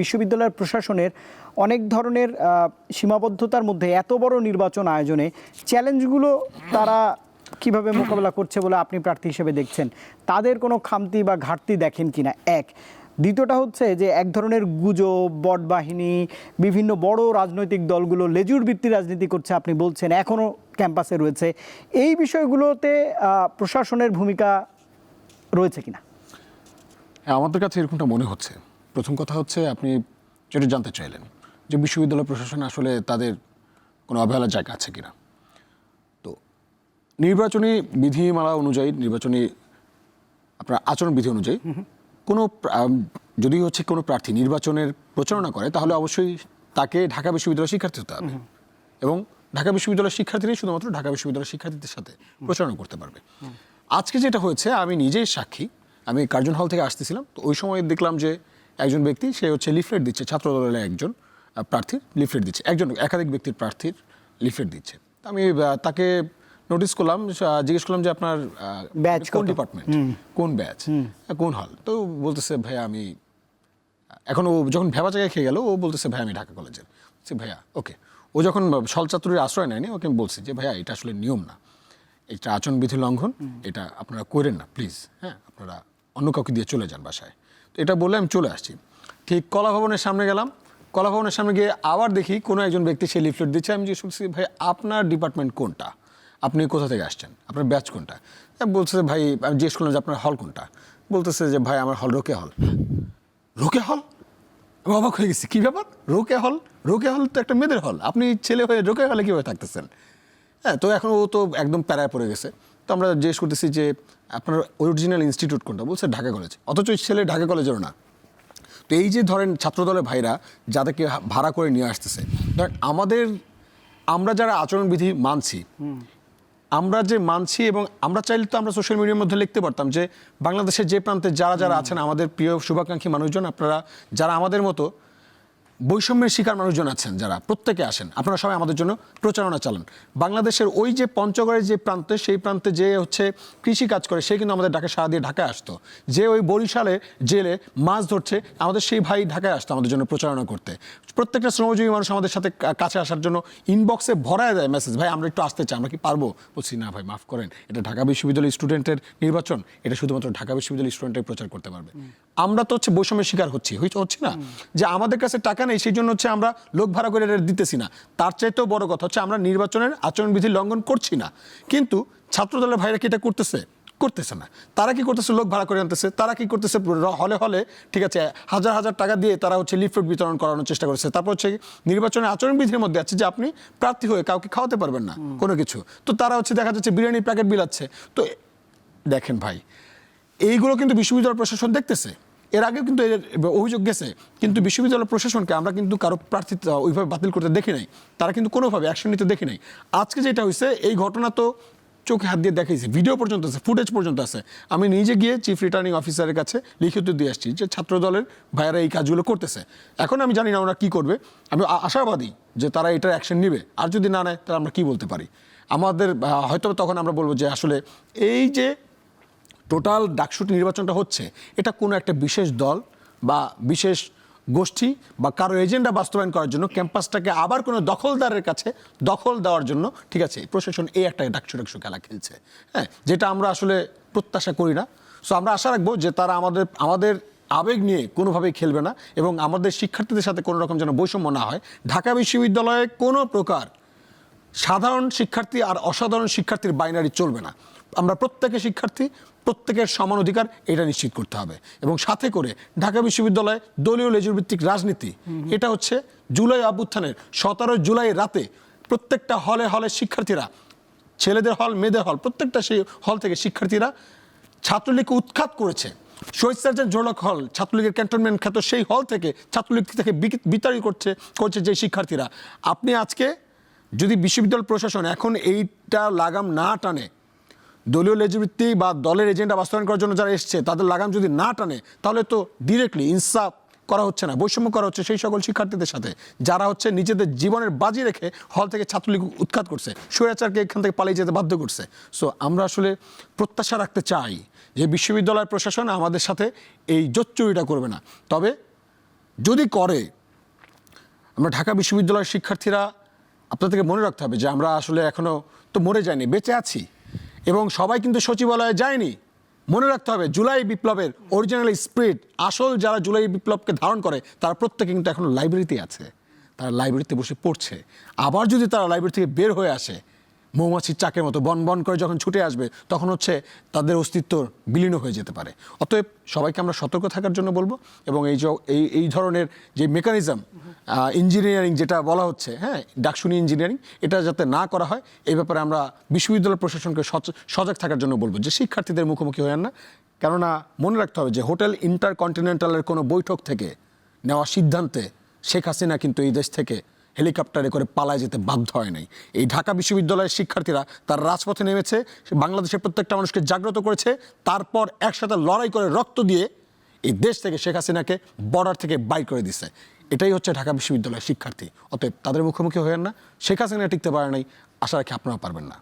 বিশ্ববিদ্যালয়ের প্রশাসনের অনেক ধরনের সীমাবদ্ধতার মধ্যে এত বড় নির্বাচন আয়োজনে চ্যালেঞ্জগুলো তারা কীভাবে মোকাবেলা করছে বলে আপনি প্রার্থী হিসেবে দেখছেন? তাদের কোনো খামতি বা ঘাটতি দেখেন কিনা? এক। দ্বিতীয়টা হচ্ছে যে এক ধরনের গুজব বট বাহিনী বিভিন্ন বড় রাজনৈতিক দলগুলো লেজুর ভিত্তি রাজনীতি করছে আপনি বলছেন এখনও ক্যাম্পাসে রয়েছে। এই বিষয়গুলোতে প্রশাসনের ভূমিকা রয়েছে কিনা? হ্যাঁ আমাদের কাছে এরকমটা মনে হচ্ছে। প্রথম কথা হচ্ছে আপনি যেটা জানতে চাইলেন যে বিশ্ববিদ্যালয় প্রশাসন আসলে তাদের কোনো অবহেলার জায়গা আছে কিনা। তো নির্বাচনী বিধিমালা অনুযায়ী নির্বাচনী আপনার আচরণ বিধি অনুযায়ী কোনো যদি হচ্ছে কোনো প্রার্থী নির্বাচনের প্রচারণা করে তাহলে অবশ্যই তাকে ঢাকা বিশ্ববিদ্যালয়ের শিক্ষার্থী হতে হবে। এবং ঢাকা বিশ্ববিদ্যালয়ের শিক্ষার্থীরাই শুধুমাত্র ঢাকা বিশ্ববিদ্যালয়ের শিক্ষার্থীদের সাথে প্রচারণা করতে পারবে। আজকে যেটা হয়েছে আমি নিজেই সাক্ষী আমি কার্জন হল থেকে আসতেছিলাম তো ওই সময় দেখলাম যে একজন ব্যক্তি সে হচ্ছে লিফলেট দিচ্ছে ছাত্র দলের একজন প্রার্থীর লিফলেট দিচ্ছে। একজন একাধিক ব্যক্তির প্রার্থীর লিফলেট দিচ্ছে। তো আমি তাকে নোটিস করলাম জিজ্ঞেস করলাম যে আপনার ব্যাচ কোন ডিপার্টমেন্ট কোন ব্যাচ? কোন হল তো বলতেছে ভাইয়া আমি এখন ও যখন ভেবা জায়গায় খেয়ে গেল ও বলতেছে ভাই আমি ঢাকা কলেজের বলছি ভাইয়া ওকে ও যখন সলচাতুরির আশ্রয় নেয়নি ওকে আমি বলছি যে ভাইয়া এটা আসলে নিয়ম না। এটা আচরণবিধি লঙ্ঘন এটা আপনারা করেন না প্লিজ। হ্যাঁ আপনারা অন্য কাউকে দিয়ে চলে যান বাসায়। এটা বলে আমি চলে আসছি। ঠিক কলা ভবনের সামনে গেলাম। কলা ভবনের সামনে গিয়ে আবার দেখি কোনো একজন ব্যক্তি সে লিফলেট দিচ্ছে। আমি জিজ্ঞেস করছি, ভাই, আপনার ডিপার্টমেন্ট কোনটা? আপনি কোথা থেকে আসছেন? আপনার ব্যাচ কোনটা? বলছে, ভাই, আমি জিজ্ঞেস করলাম যে, আপনার হল কোনটা? বলতেছে যে, ভাই, আমার হল রোকে হল রোকে হল আমি অবাক হয়ে গেছি। কী ব্যাপার? রোকে হল রোকে হল তো একটা মেয়েদের হল আপনি ছেলে হয়ে রোকে হলে কীভাবে থাকতেছেন? হ্যাঁ তো এখন ও তো একদম প্যারায় পড়ে গেছে। তো আমরা জিজ্ঞেস করতেছি যে আপনার অরিজিনাল ইনস্টিটিউট কোনটা? বলছে ঢাকা কলেজ অথচ ছেলে ঢাকা কলেজেরও না। তো এই যে ধরেন ছাত্রদলের ভাইরা যাদেরকে ভাড়া করে নিয়ে আসতেছে ধরেন আমাদের আমরা যারা আচরণবিধি মানছি আমরা যে মানছি এবং আমরা চাইলে তো আমরা সোশ্যাল মিডিয়ার মধ্যে লিখতে পারতাম যে বাংলাদেশের যে প্রান্তে যারা যারা আছেন আমাদের প্রিয় শুভাকাঙ্ক্ষী মানুষজন আপনারা যারা আমাদের মতো বৈষম্যের শিকার মানুষজন আছেন যারা, প্রত্যেকে আসেন। আপনারা সবাই আমাদের জন্য প্রচারণা চালান। বাংলাদেশের ওই যে পঞ্চগড়ের যে প্রান্তে, সেই প্রান্তে যে হচ্ছে কৃষি কাজ করে, সে কিন্তু আমাদের ঢাকা সারা দিয়ে ঢাকায় আসতো। যে ওই বরিশালে জেলে মাছ ধরছে, আমাদের সেই ভাই ঢাকায় আসতো আমাদের জন্য প্রচারণা করতে। প্রত্যেকটা শ্রমজীবী মানুষ আমাদের সাথে কাছে আসার জন্য ইনবক্সে ভরায় দেয় মেসেজ ভাই, আমরা একটু আসতে চাই, আমরা কি পারব? বলছি, না ভাই, মাফ করেন, এটা ঢাকা বিশ্ববিদ্যালয় স্টুডেন্টের নির্বাচন, এটা শুধুমাত্র ঢাকা বিশ্ববিদ্যালয় স্টুডেন্টের প্রচার করতে পারবে। আমরা তো হচ্ছে বৈষম্যের শিকার হচ্ছি হচ্ছে না? যে আমাদের কাছে টাকা নেই সেই জন্য হচ্ছে আমরা লোক ভাড়া করে এটা দিতেছি না। তার চাইতেও বড় কথা হচ্ছে আমরা নির্বাচনের আচরণবিধি লঙ্ঘন করছি না। কিন্তু ছাত্রদলের ভাইরা কি এটা করতেছে? করতেছে না। তারা কি করতেছে? লোক ভাড়া করে আনতেছে। তারা কি করতেছে? হলে হলে ঠিক আছে হাজার হাজার টাকা দিয়ে তারা হচ্ছে লিফলেট বিতরণ করানোর চেষ্টা করছে। তারপর হচ্ছে নির্বাচনের আচরণবিধির মধ্যে আছে যে আপনি প্রার্থী হয়ে কাউকে খাওয়াতে পারবেন না কোনো কিছু। তো তারা হচ্ছে দেখা যাচ্ছে বিরিয়ানির প্যাকেট বিলাচ্ছে। তো দেখেন ভাই এইগুলো কিন্তু বিশ্ববিদ্যালয় প্রশাসন দেখতেছে। এর আগে কিন্তু এর অভিযোগ গেছে, কিন্তু বিশ্ববিদ্যালয় প্রশাসনকে আমরা কিন্তু কারও প্রার্থিতা ওইভাবে বাতিল করতে দেখি নাই। তারা কিন্তু কোনোভাবে অ্যাকশন নিতে দেখি নাই। আজকে যেটা হয়েছে এই ঘটনা তো চোখে হাত দিয়ে দেখাইছে। ভিডিও পর্যন্ত আছে ফুটেজ পর্যন্ত আছে। আমি নিজে গিয়ে চিফ রিটার্নিং অফিসারের কাছে লিখিত দিয়ে আসছি যে ছাত্র দলের ভাইয়েরা এই কাজগুলো করতেছে। এখন আমি জানি না ওরা কী করবে। আমি আশাবাদী যে তারা এটার অ্যাকশন নেবে। আর যদি না নেয়, তাহলে আমরা কী বলতে পারি? আমাদের হয়তো তখন আমরা বলব যে আসলে এই যে টোটাল ডাকসুট নির্বাচনটা হচ্ছে, এটা কোনো একটা বিশেষ দল বা বিশেষ গোষ্ঠী বা কারও এজেন্ডা বাস্তবায়ন করার জন্য, ক্যাম্পাসটাকে আবার কোনো দখলদারের কাছে দখল দেওয়ার জন্য, ঠিক আছে প্রশাসন এই একটা ডাকসু ডাকসু খেলা খেলছে হ্যাঁ যেটা আমরা আসলে প্রত্যাশা করি না। সো আমরা আশা রাখব যে তারা আমাদের আমাদের আবেগ নিয়ে কোনোভাবেই খেলবে না এবং আমাদের শিক্ষার্থীদের সাথে কোনো রকম যেন বৈষম্য না হয়। ঢাকা বিশ্ববিদ্যালয়ে কোনো প্রকার সাধারণ শিক্ষার্থী আর অসাধারণ শিক্ষার্থীর বাইনারি চলবে না। আমরা প্রত্যেকে শিক্ষার্থী, প্রত্যেকের সমান অধিকার, এটা নিশ্চিত করতে হবে। এবং সাথে করে ঢাকা বিশ্ববিদ্যালয়ে দলীয় লেজুর ভিত্তিক রাজনীতি, এটা হচ্ছে জুলাই অভ্যুত্থানের সতেরো জুলাই রাতে প্রত্যেকটা হলে হলে শিক্ষার্থীরা, ছেলেদের হল, মেয়েদের হল, প্রত্যেকটা সেই হল থেকে শিক্ষার্থীরা ছাত্রলীগকে উৎখাত করেছে। শহীদ সার্জন জোড়ক হল ছাত্রলীগের ক্যান্টনমেন্ট খ্যাত সেই হল থেকে ছাত্রলীগ থেকে বিতাড়িত করছে করছে যে শিক্ষার্থীরা। আপনি আজকে যদি বিশ্ববিদ্যালয় প্রশাসন এখন এইটা লাগাম না টানে দলীয় লেজবৃত্তি বা দলের এজেন্ডা বাস্তবায়ন করার জন্য যারা এসছে, তাদের লাগাম যদি না টানে, তাহলে তো ডিরেক্টলি ইনসাফ করা হচ্ছে না, বৈষম্য করা হচ্ছে সেই সকল শিক্ষার্থীদের সাথে, যারা হচ্ছে নিজেদের জীবনের বাজি রেখে হল থেকে ছাত্রলীগ উৎখাত করছে, স্বৈরাচারকে এখান থেকে পালিয়ে যেতে বাধ্য করছে। সো আমরা আসলে প্রত্যাশা রাখতে চাই যে বিশ্ববিদ্যালয় প্রশাসন আমাদের সাথে এই জোচ্চুরিটা করবে না। তবে যদি করে, আমরা ঢাকা বিশ্ববিদ্যালয়ের শিক্ষার্থীরা আপনাদেরকে মনে রাখতে হবে যে আমরা আসলে এখনও তো মরে যাইনি, বেঁচে আছি। এবং সবাই কিন্তু সচিবালয়ে যায়নি। মনে রাখতে হবে, জুলাই বিপ্লবের অরিজিনাল স্পিরিট আসল যারা জুলাই বিপ্লবকে ধারণ করে, তারা প্রত্যেকে কিন্তু এখন লাইব্রেরিতে আছে। তারা লাইব্রেরিতে বসে পড়ছে। আবার যদি তারা লাইব্রেরি থেকে বের হয়ে আসে মৌমাছির চাকের মতো বন বন করে যখন ছুটে আসবে, তখন হচ্ছে তাদের অস্তিত্ব বিলীন হয়ে যেতে পারে। অতএব সবাইকে আমরা সতর্ক থাকার জন্য বলব এবং এই এই এই ধরনের যে মেকানিজম ইঞ্জিনিয়ারিং যেটা বলা হচ্ছে হ্যাঁ ডাকশুনি ইঞ্জিনিয়ারিং এটা যাতে না করা হয়, এই ব্যাপারে আমরা বিশ্ববিদ্যালয় প্রশাসনকে সজাগ থাকার জন্য বলব। যে শিক্ষার্থীদের মুখোমুখি হয়েন না, কেননা মনে রাখতে হবে যে হোটেল ইন্টারকন্টিনেন্টালের কোনো বৈঠক থেকে নেওয়া সিদ্ধান্তে শেখ হাসিনা কিন্তু এই দেশ থেকে হেলিকপ্টারে করে পালায় যেতে বাধ্য হয় নাই। এই ঢাকা বিশ্ববিদ্যালয়ের শিক্ষার্থীরা তার রাজপথে নেমেছে বাংলাদেশের প্রত্যেকটা মানুষকে জাগ্রত করেছে, তারপর একসাথে লড়াই করে রক্ত দিয়ে এই দেশ থেকে শেখ হাসিনাকে বর্ডার থেকে বাই করে দিছে। এটাই হচ্ছে ঢাকা বিশ্ববিদ্যালয়ের শিক্ষার্থী। অতএব তাদের মুখোমুখি হয়েন না। শেখ হাসিনা টিকতে পারে নাই, আশা রাখি আপনারাও পারবেন না।